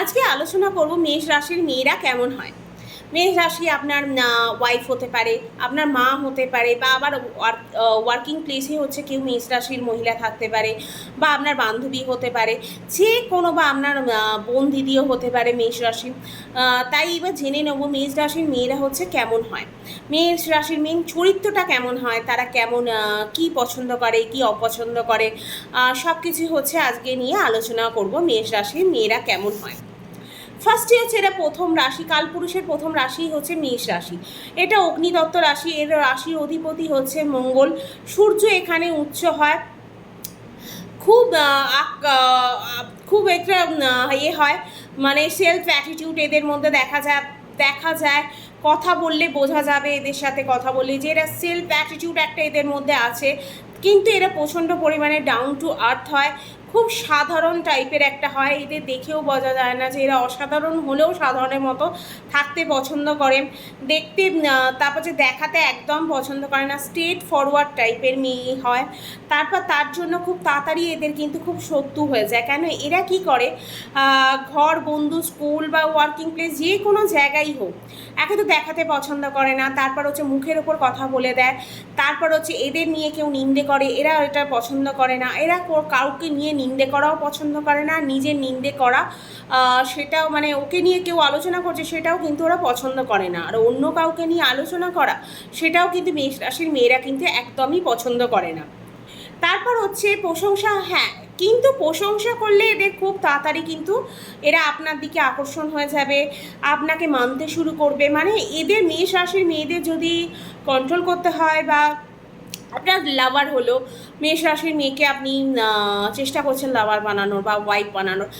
আজকে আলোচনা করব মেষ রাশির মেয়েরা কেমন হয়? মেষ রাশি আপনার ওয়াইফ হতে পারে, আপনার মা হতে পারে, বা আবার ওয়ার্কিং প্লেসে হচ্ছে কেউ মেষ রাশির মহিলা থাকতে পারে, বা আপনার বান্ধবী হতে পারে, যে কোনো বা আপনার বোন দিদিও হতে পারে মেষ রাশি তাই এবার জেনে নেব মেষ রাশির মেয়েরা হচ্ছে কেমন হয়। মেষ রাশির মেন চরিত্রটা কেমন হয়, তারা কেমন কি পছন্দ করে, কি অপছন্দ করে সব কিছু হচ্ছে আজকে নিয়ে আলোচনা করব মেষ রাশির মেয়েরা কেমন হয়। ফার্স্টে হচ্ছে এটা প্রথম রাশি কালপুরুষের প্রথম রাশি হচ্ছে মেষ রাশি। এটা অগ্নিদত্ত রাশি, এর রাশির অধিপতি হচ্ছে মঙ্গল। সূর্য এখানে উচ্চ হয়। খুব খুব একটা ইয়ে হয়। মানে সেলফ অ্যাটিটিউড এদের মধ্যে দেখা যায় দেখা যায়। কথা বললে বোঝা যাবে এদের সাথে কথা বললে যে এরা সেলফ অ্যাটিটিউড একটা এদের মধ্যে আছে। কিন্তু এরা প্রচণ্ড পরিমাণে ডাউন টু আর্থ হয়। খুব সাধারণ টাইপের একটা হয়। এদের দেখেও বোঝা যায় না যে এরা অসাধারণ হলেও সাধারণের মতো থাকতে পছন্দ করে দেখতে তারপর যে দেখাতে একদম পছন্দ করে না স্ট্রেট ফরওয়ার্ড টাইপের মেয়ে হয়। তারপর তার জন্য খুব তাড়াতাড়ি এদের কিন্তু খুব শত্রু হয়ে যায়। কেন? এরা কি করে? ঘর, বন্ধু, স্কুল বা ওয়ার্কিং প্লেস যে কোনো জায়গায় হোক, একে তো দেখাতে পছন্দ করে না। তারপর হচ্ছে মুখের ওপর কথা বলে দেয়। তারপর হচ্ছে এদের নিয়ে কেউ নিন্দে করে। এরা এটা পছন্দ করে না। এরা কাউকে নিয়ে নিন্দে করাও পছন্দ করে না নিজের নিন্দে করা। সেটাও মানে ওকে নিয়ে কেউ আলোচনা করছে, সেটাও কিন্তু ওরা পছন্দ করে না। আর অন্য কাউকে নিয়ে আলোচনা করা, সেটাও কিন্তু মেষ রাশির মেয়েরা কিন্তু একদমই পছন্দ করে না। তারপর হচ্ছে প্রশংসা হ্যাঁ কিন্তু প্রশংসা করলে এদের খুব তাড়াতাড়ি কিন্তু এরা আপনার দিকে আকর্ষণ হয়ে যাবে, আপনাকে মানতে শুরু করবে। মানে এদের মেষ রাশির মেয়েদের যদি কন্ট্রোল করতে হয় বা আপনার লাভার হলো, মেষ রাশির মেয়েকে আপনি চেষ্টা করছেন লাভার বানানোর বা ওয়াইফ বানানোর,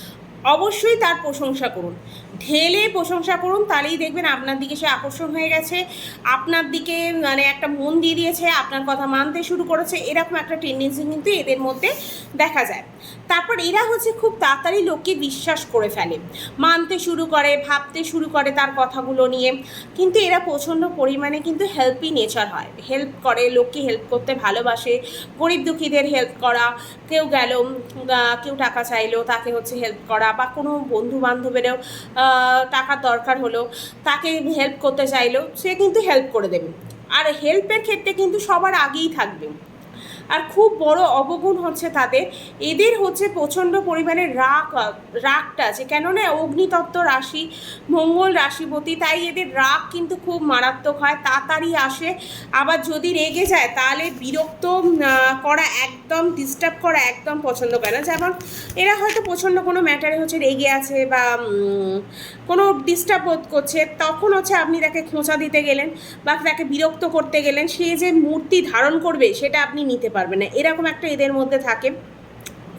অবশ্যই তার প্রশংসা করুন। ঢেলে প্রশংসা করুন, তাহলেই দেখবেন আপনার দিকে সে আকর্ষণ হয়ে গেছে, আপনার দিকে মানে একটা মন দিয়ে দিয়েছে, আপনার কথা মানতে শুরু করেছে, এরকম একটা টেন্ডেন্সি কিন্তু এদের মধ্যে দেখা যায়। তারপর এরা হচ্ছে খুব তাড়াতাড়ি লোককে বিশ্বাস করে ফেলে। মানতে শুরু করে, ভাবতে শুরু করে তার কথাগুলো নিয়ে। কিন্তু এরা প্রচণ্ড পরিমাণে কিন্তু হেল্পই নেচার হয়। হেল্প করে, লোককে হেল্প করতে ভালোবাসে। গরিব দুঃখীদের হেল্প করা, কেউ গেল কেউ টাকা চাইলো, তাকে হচ্ছে হেল্প করা বা কোনো বন্ধু বান্ধবেরও টাকার দরকার হলো, তাকে হেল্প করতে চাইলো, সে কিন্তু হেল্প করে দেবে। আর হেল্পের ক্ষেত্রে কিন্তু সবার আগেই থাকবে। আর খুব বড় অবগুণ হচ্ছে তাদের। এদের হচ্ছে প্রচণ্ড পরিমাণে রাগ রাগটা আছে। কেননা অগ্নিতত্ত্ব রাশি, মঙ্গল রাশিপতি, তাই এদের রাগ কিন্তু খুব মারাত্মক হয়। তাড়াতাড়ি আসে। আবার যদি রেগে যায়, তাহলে বিরক্ত করা একদম ডিস্টার্ব করা একদম পছন্দ করে না। যেমন এরা হয়তো প্রচণ্ড কোনো ম্যাটারে হচ্ছে রেগে আছে বা কোনো ডিস্টার্ব বোধ করছে, তখন হচ্ছে আপনি তাকে খোঁচা দিতে গেলেন বা তাকে বিরক্ত করতে গেলেন। সে যে মূর্তি ধারণ করবে, সেটা আপনি নিতে পারবেন না। এরকম একটা এদের মধ্যে থাকে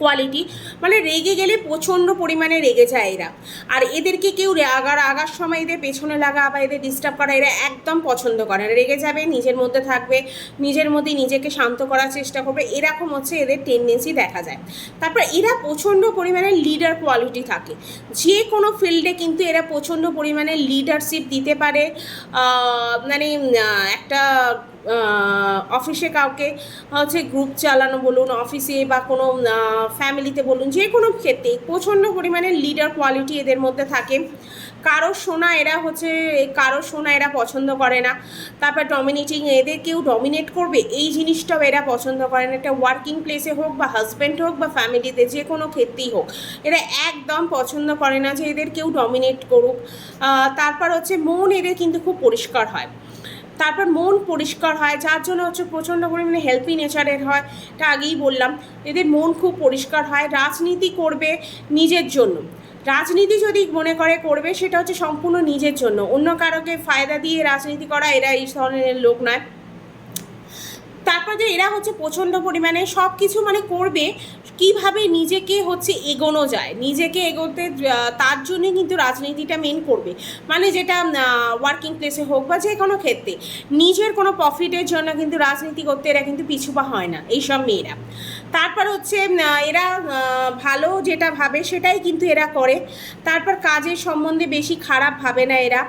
কোয়ালিটি মানে রেগে গেলে প্রচণ্ড পরিমাণে রেগে যায় এরা। আর এদেরকে কেউ আগার আগার সময় এদের পেছনে লাগা বা এদের ডিস্টার্ব করা এরা একদম পছন্দ করে না। রেগে যাবে, নিজের মধ্যে থাকবে, নিজের মধ্যেই নিজেকে শান্ত করার চেষ্টা করবে। এরকম হচ্ছে এদের টেন্ডেন্সি দেখা যায়। তারপর এরা প্রচণ্ড পরিমাণে লিডার কোয়ালিটি থাকে। যে কোনো ফিল্ডে কিন্তু এরা প্রচণ্ড পরিমাণে লিডারশিপ দিতে পারে। মানে একটা অফিসে কাউকে হচ্ছে গ্রুপ চালানো বলুন অফিসে বা কোনো ফ্যামিলিতে বলুন, যে কোনো ক্ষেত্রে প্রচণ্ড পরিমাণে লিডার কোয়ালিটি এদের মধ্যে থাকে। কারও শোনা এরা হচ্ছে, কারও শোনা এরা পছন্দ করে না। তারপর ডমিনেটিং এদের কেউ ডমিনেট করবে, এই জিনিসটাও এরা পছন্দ করে না। এটা ওয়ার্কিং প্লেসে হোক বা হাজব্যান্ড হোক বা ফ্যামিলিতে যে কোনো ক্ষেত্রেই হোক, এরা একদম পছন্দ করে না যে এদের কেউ ডমিনেট করুক। তারপর হচ্ছে মন এদের কিন্তু খুব পরিষ্কার হয়। তারপর মন পরিষ্কার হয়, যার জন্য হচ্ছে প্রচণ্ড পরিমাণে হেলথি নেচারের হয়, এটা আগেই বললাম। এদের মন খুব পরিষ্কার হয়, রাজনীতি করবে নিজের জন্য। রাজনীতি যদি মনে করে করবে, সেটা হচ্ছে সম্পূর্ণ নিজের জন্য। অন্য কারোকে ফায়দা দিয়ে রাজনীতি করা, এরা এই ধরনের লোক নয়। যে এরা হচ্ছে প্রচণ্ড পরিমাণে সব কিছু মানে করবে, কীভাবে নিজেকে হচ্ছে এগোনো যায়, নিজেকে এগোতে তার জন্যে কিন্তু রাজনীতিটা মেন করবে। মানে যেটা ওয়ার্কিং প্লেসে হোক বা যে কোনো ক্ষেত্রে, নিজের কোনো প্রফিটের জন্য কিন্তু রাজনীতি করতে এরা কিন্তু পিছুপা হয় না, এইসব মেয়েরা। তারপর হচ্ছে এরা ভালো যেটা ভাবে সেটাই কিন্তু এরা করে। তারপর কাজের সম্বন্ধে বেশি খারাপ ভাবে না এরা।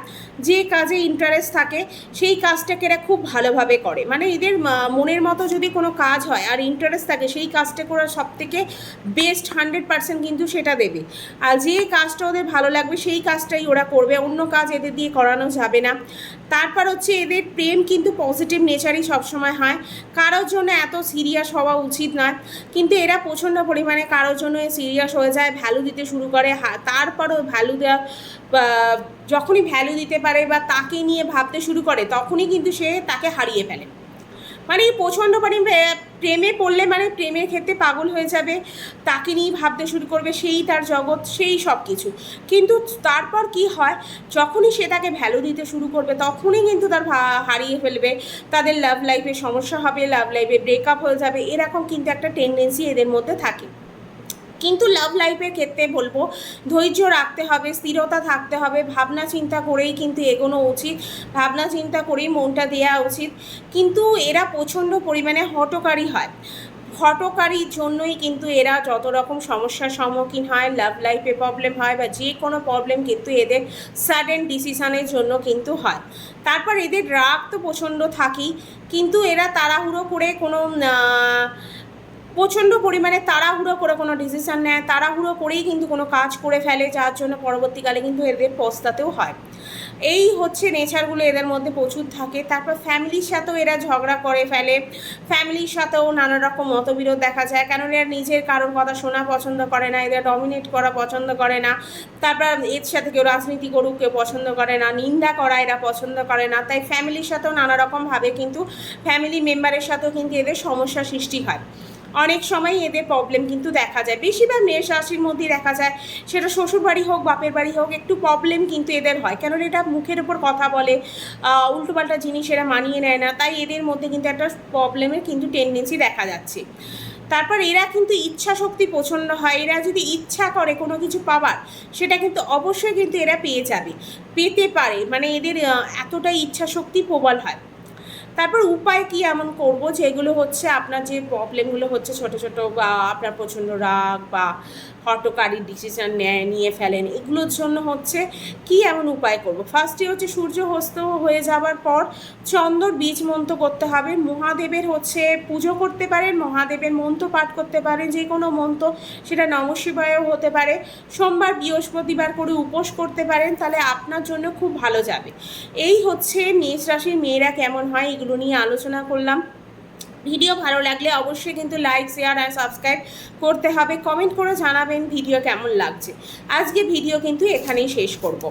যে কাজে ইন্টারেস্ট থাকে, সেই কাজটাকে এরা খুব ভালোভাবে করে। মানে এদের মনের মতো যদি কোনো কাজ হয় আর ইন্টারেস্ট থাকে, সেই কাজটা করা সব থেকে বেস্ট হান্ড্রেড পার্সেন্ট কিন্তু সেটা দেবে। আর যে কাজটা ওদের ভালো লাগবে, সেই কাজটাই ওরা করবে। অন্য কাজ এদের দিয়ে করানো যাবে না। তারপর হচ্ছে এদের প্রেম কিন্তু পজিটিভ নেচারই সবসময় হয়। কারোর জন্য এত সিরিয়াস হওয়া উচিত নয়। কিন্তু এরা প্রচণ্ড পরিমাণে কারোর জন্য সিরিয়াস হয়ে যায় ভ্যালু দিতে শুরু করে। তারপরও ভ্যালু দেওয়া যখনই ভ্যালু দিতে পারে বা তাকে নিয়ে ভাবতে শুরু করে, তখনই কিন্তু সে তাকে হারিয়ে ফেলে। মানে প্রচণ্ড পরিমাণে প্রেমে পড়লে মানে প্রেমের ক্ষেত্রে পাগল হয়ে যাবে, তাকে নিয়েই ভাবতে শুরু করবে, সেই তার জগৎ, সেই সব কিছু কিন্তু তারপর কি হয়, যখনই সে তাকে ভ্যালু দিতে শুরু করবে, তখনই কিন্তু তার হারিয়ে ফেলবে। তাদের লাভ লাইফে সমস্যা হবে লাভ লাইফে ব্রেকআপ হয়ে যাবে, এরকম কিন্তু একটা টেন্ডেন্সি এদের মধ্যে থাকে। কিন্তু লাভ লাইফের ক্ষেত্রে বলব, ধৈর্য রাখতে হবে, স্থিরতা থাকতে হবে, ভাবনা চিন্তা করেই কিন্তু এগোনো উচিত, ভাবনা চিন্তা করেই মনটা দেওয়া উচিত। কিন্তু এরা প্রচণ্ড পরিমাণে হটকারী হয়। হটকারীর জন্যই কিন্তু এরা যত রকম সমস্যার সম্মুখীন হয় লাভ লাইফে প্রবলেম হয় বা যে কোনো প্রবলেম কিন্তু এদের সাডেন ডিসিশানের জন্য কিন্তু হয়। তারপর এদের রাগ তো প্রচণ্ড থাকেই, কিন্তু এরা তাড়াহুড়ো করে কোনো প্রচণ্ড পরিমাণে তাড়াহুড়ো করে কোনো ডিসিশন নেয়, তাড়াহুড়ো করেই কিন্তু কোনো কাজ করে ফেলে, যার জন্য পরবর্তীকালে কিন্তু এদের পস্তাতেও হয়। এই হচ্ছে নেচারগুলো এদের মধ্যে প্রচুর থাকে। তারপর ফ্যামিলির সাথেও এরা ঝগড়া করে ফেলে। ফ্যামিলির সাথেও নানা রকম মতবিরোধ দেখা যায় কারণ এরা নিজের কারোর কথা শোনা পছন্দ করে না, এদের ডমিনেট করা পছন্দ করে না। তারপর এর সাথে কেউ রাজনীতি করুক, কেউ পছন্দ করে না, নিন্দা করা এরা পছন্দ করে না। তাই ফ্যামিলির সাথেও নানা রকমভাবে কিন্তু ফ্যামিলি মেম্বারের সাথেও কিন্তু এদের সমস্যা সৃষ্টি হয়। অনেক সময় এদের প্রবলেম কিন্তু দেখা যায়। বেশিরভাগ মেষ রাশির মধ্যে দেখা যায়, সেটা শ্বশুর বাড়ি হোক, বাপের বাড়ি হোক, একটু প্রবলেম কিন্তু এদের হয়। কেন এটা মুখের উপর কথা বলে উল্টোপাল্টা জিনিস এরা মানিয়ে নেয় না, তাই এদের মধ্যে কিন্তু একটা প্রবলেমের কিন্তু টেন্ডেন্সি দেখা যাচ্ছে। তারপর এরা কিন্তু ইচ্ছা শক্তি প্রচণ্ড হয়, এরা যদি ইচ্ছা করে কোনো কিছু পাবার সেটা কিন্তু অবশ্যই কিন্তু এরা পেয়ে যাবে। পেতে পারে মানে এদের এতটাই ইচ্ছা শক্তি প্রবল হয়। তারপর উপায় কি এমন করব? যেগুলো হচ্ছে আপনার যে প্রবলেমগুলো হচ্ছে ছোট ছোট বা আপনার প্রচণ্ড রাগ বা হটকারী ডিসিশন নেয়, নিয়ে ফেলেন। এগুলোর জন্য হচ্ছে কি এমন উপায় করব? ফার্স্টে হচ্ছে সূর্য হস্ত হয়ে যাওয়ার পর চন্দর বীজ মন্ত্র করতে হবে। মহাদেবের হচ্ছে পুজো করতে পারেন, মহাদেবের মন্ত্র পাঠ করতে পারেন, যে কোনো মন্ত্র। সেটা নমশিবায়ও হতে পারে। সোমবার বৃহস্পতিবার করে উপোস করতে পারেন, তাহলে আপনার জন্য খুব ভালো যাবে। এই হচ্ছে মেষ রাশির মেয়েরা কেমন হয়? এগুলো নিয়ে আলোচনা করলাম। ভিডিও ভালো লাগলে অবশ্যই কিন্তু লাইক শেয়ার আর সাবস্ক্রাইব করতে হবে। কমেন্ট করে জানাবেন ভিডিও কেমন লাগছে। আজকে ভিডিও কিন্তু এখানেই শেষ করব।